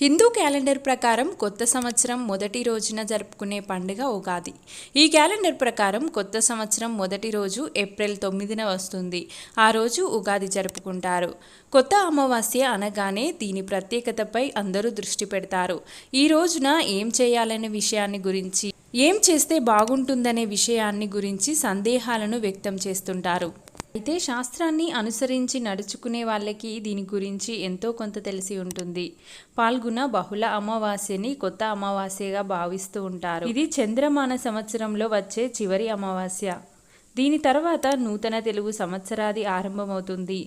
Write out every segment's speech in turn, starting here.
Hindu calendar ప్రకారం కొత్త సంవత్సరం మొదటి రోజున జరుపుకునే పండుగ ఉగాది. ఈ క్యాలెండర్ ప్రకారం కొత్త సంవత్సరం మొదటి రోజు ఏప్రిల్ తొమ్మిదిన వస్తుంది. ఆ రోజు ఉగాది జరుపుకుంటారు. కొత్త అమావాస్య అనగానే దీని ప్రత్యేకతపై అందరూ దృష్టి పెడతారు. ఈ రోజున ఏం చేయాలనే విషయాన్ని గురించి ఏం చేస్తే బాగుంటుందనే విషయాన్ని గురించి సందేహాలను వ్యక్తం చేస్తుంటారు. అయితే శాస్త్రాన్ని అనుసరించి నడుచుకునే వాళ్ళకి దీని గురించి ఎంతో కొంత తెలిసి ఉంటుంది. పాల్గొన బహుళ అమావాస్యని కొత్త అమావాస్యగా భావిస్తూ ఉంటారు. ఇది చంద్రమాన సంవత్సరంలో వచ్చే చివరి అమావాస్య. దీని తర్వాత నూతన తెలుగు సంవత్సరాది ఆరంభమవుతుంది.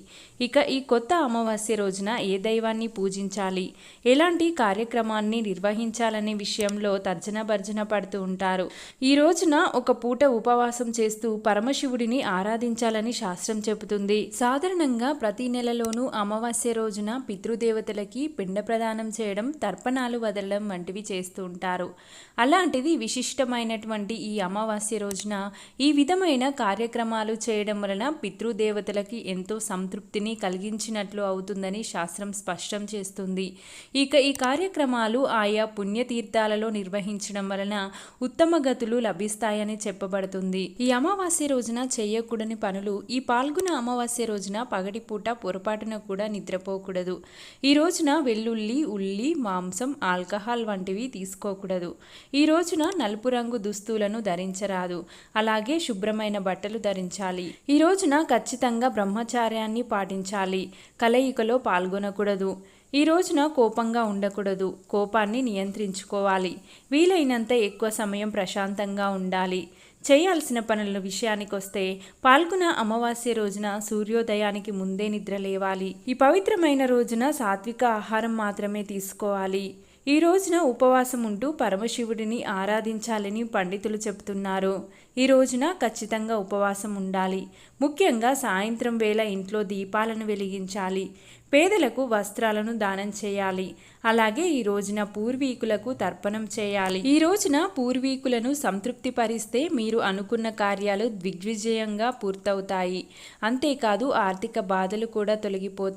ఇక ఈ కొత్త అమావాస్య రోజున ఏ దైవాన్ని పూజించాలి? ఎలాంటి కార్యక్రమాన్ని నిర్వహించాలనే విషయంలో తర్జన భర్జన పడుతూ ఉంటారు. ఈ రోజున ఒక పూట ఉపవాసం చేస్తూ పరమశివుడిని ఆరాధించాలని శాస్త్రం చెబుతుంది. సాధారణంగా ప్రతి నెలలోనూ అమావాస్య రోజున పితృదేవతలకి పిండ ప్రదానం చేయడం తర్పణాలు వదలడం వంటివి చేస్తూ ఉంటారు. అలాంటిది విశిష్టమైనటువంటి ఈ అమావాస్య రోజున ఈ విధమైన కార్యక్రమాలు చేయడం వలన పితృదేవతలకి ఎంతో సంతృప్తిని కలిగించినట్లు అవుతుందని శాస్త్రం స్పష్టం చేస్తుంది. ఇక ఈ కార్యక్రమాలు ఆయా పుణ్యతీర్థాలలో నిర్వహించడం వలన ఉత్తమ గతులు లభిస్తాయని చెప్పబడుతుంది. ఈ అమావాస్య రోజున చేయకూడని పనులు ఈ పాల్గొన అమావాస్య రోజున పగటిపూట పొరపాటున కూడా నిద్రపోకూడదు. ఈ రోజున వెల్లుల్లి ఉల్లి మాంసం ఆల్కహాల్ వంటివి తీసుకోకూడదు. ఈ రోజున నలుపు రంగు దుస్తులను ధరించరాదు. అలాగే శుభ్రమైన బట్టలు ధరించాలి. ఈ రోజున ఖచ్చితంగా బ్రహ్మచార్యాన్ని పాటించాలి. కలయికలో పాల్గొనకూడదు. ఈ రోజున కోపంగా ఉండకూడదు. కోపాన్ని నియంత్రించుకోవాలి. వీలైనంత ఎక్కువ సమయం ప్రశాంతంగా ఉండాలి. చేయాల్సిన పనుల విషయానికి వస్తే పాల్గొన అమావాస్య రోజున సూర్యోదయానికి ముందే నిద్ర లేవాలి. ఈ పవిత్రమైన రోజున సాత్విక ఆహారం మాత్రమే తీసుకోవాలి. ఈ రోజున ఉపవాసం ఉంటూ పరమశివుడిని ఆరాధించాలని పండితులు చెబుతున్నారు. ఈ రోజున ఖచ్చితంగా ఉపవాసం ఉండాలి. ముఖ్యంగా సాయంత్రం వేళ ఇంట్లో దీపాలను వెలిగించాలి. పేదలకు వస్త్రాలను దానం చేయాలి. అలాగే ఈ రోజున పూర్వీకులకు తర్పణం చేయాలి. ఈ రోజున పూర్వీకులను సంతృప్తిపరిస్తే మీరు అనుకున్న కార్యాలు దిగ్విజయంగా పూర్తవుతాయి. అంతేకాదు ఆర్థిక బాధలు కూడా తొలగిపోతాయి.